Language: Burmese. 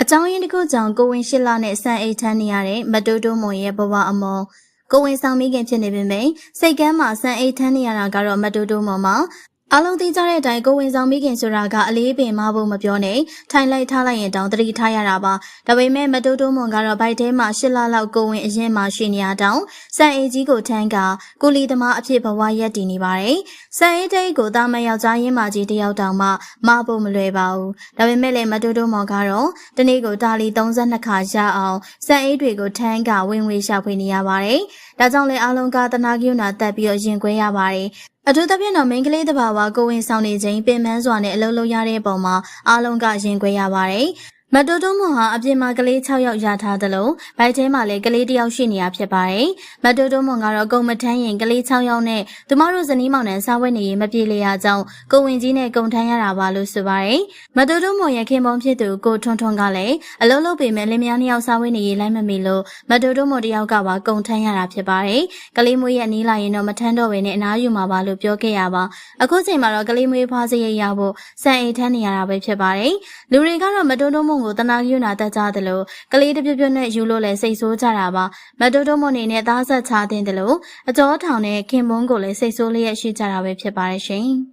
အကြောင်းရင်းတစ်ခုကြောင့်ကိုဝင်ရှစ်လနဲ့ဆန်အိတ်ထမ်းနေရတဲ့မတိုးတိုးမွန်ရဲ့ဘဝအမောကိုဝင်ဆောင်မိခင်ဖြစ်နေပေမယ့်စိတ်ကမ်းမှာဆန်အိတ်ထမ်းနေရတာကတော့မတိုးတိုးမွန်မှာ အလုံးသိကြတဲ့အတိုင်းကိုဝင်ဆောင်မိခင်ဆိုတာကအလေးပင်မဖို့မပြောနဲ့ထိုင်လိုက်ထားလိုက်ရင်တောင်တတိထားရတာပါဒါပေမဲ့မတိုးတိုးမွန်ကတော့ဘိုက်ထဲမှာရှစ်လလောက်ကိုဝင်အရင်မှရှိနေရတောင်ဆန်အိတ်ကြီးကိုထမ်းကကိုလီသမားအဖြစ်ဘဝရက်တည်နေပါတယ်ဆန်အိတ်တိတ်ကိုတာမန်ယောက်ျားရင်းမကြီးတယောက်တောင်မှမဖို့မလွယ်ပါဘူးဒါပေမဲ့လည်းမတိုးတိုးမွန်ကတော့တနေ့ကိုတာလီ32ခါရအောင်စံအိတ်တွေကိုထမ်းကဝင်ဝေရှာဖွေနေရပါတယ်။ဒါကြောင့်လည်းအားလုံးကတနာကရုဏာတက်ပြီးတော့ရင်ခွဲရပါတယ်။ အထူးသဖြင့်တော့မိန်းကလေးတစ်ပါးကကိုဝင်ဆောင်နေခြင်းပင်ပန်းစွာနဲ့အလုပ်လုပ်ရတဲ့ပုံမှာအားလုံးကရင်ခွဲရပါတယ်။ မတိုးတိုးမွန်ဟာအပြင်မှာကလေး6ယောက်ရထားသလိုဘိုက်ထဲမှာလည်းကလေးတစ်ယောက်ရှိနေရဖြစ်ပါတယ်။မတိုးတိုးမွန်ကတော့ကုံမထမ်းရင်ကလေး6ယောက်နဲ့သူမတို့ဇနီးမောင်နှံစားဝတ်နေရေးမပြေလည်ရကြောင်းကိုဝင်ကြီးနဲ့ကုံထမ်းရတာပါလို့ဆိုပါတယ်။မတိုးတိုးမွန်ရဲ့ခင်ပွန်ဖြစ်သူကိုထွန်းထွန်းကလည်းအလုံးလုံးပေမဲ့လင်မယားနှစ်ယောက်စားဝတ်နေရေးလိုက်မမီလို့မတိုးတိုးမွန်တယောက်ကပါကုံထမ်းရတာဖြစ်ပါတယ်။ကလေးမွေးရဲ့နီးလာရင်တော့မထမ်းတော့ဘဲနဲ့အနားယူမှာပါလို့ပြောခဲ့ရပါ။အခုချိန်မှာတော့ကလေးမွေးဖွားစရိတ်ရဖို့စံအိတ်ထမ်းနေရတာပဲဖြစ်ပါတယ်။လူတွေကတော့မတိုးတိုးမွန်ကိုတနာကယူနာတတ်ကြသလိုကလေးတစ်ပြပြနဲ့ယူလို့လည်းစိတ်ဆိုးကြတာပါမတိုးတိုးမွန်နေနဲ့သားဆက်ချတဲ့တယ်လို့အကျော်ထောင်နဲ့ခင်မုန်းကိုလည်းစိတ်ဆိုးလျက်ရှိကြတာပဲဖြစ်ပါတယ်ရှင်။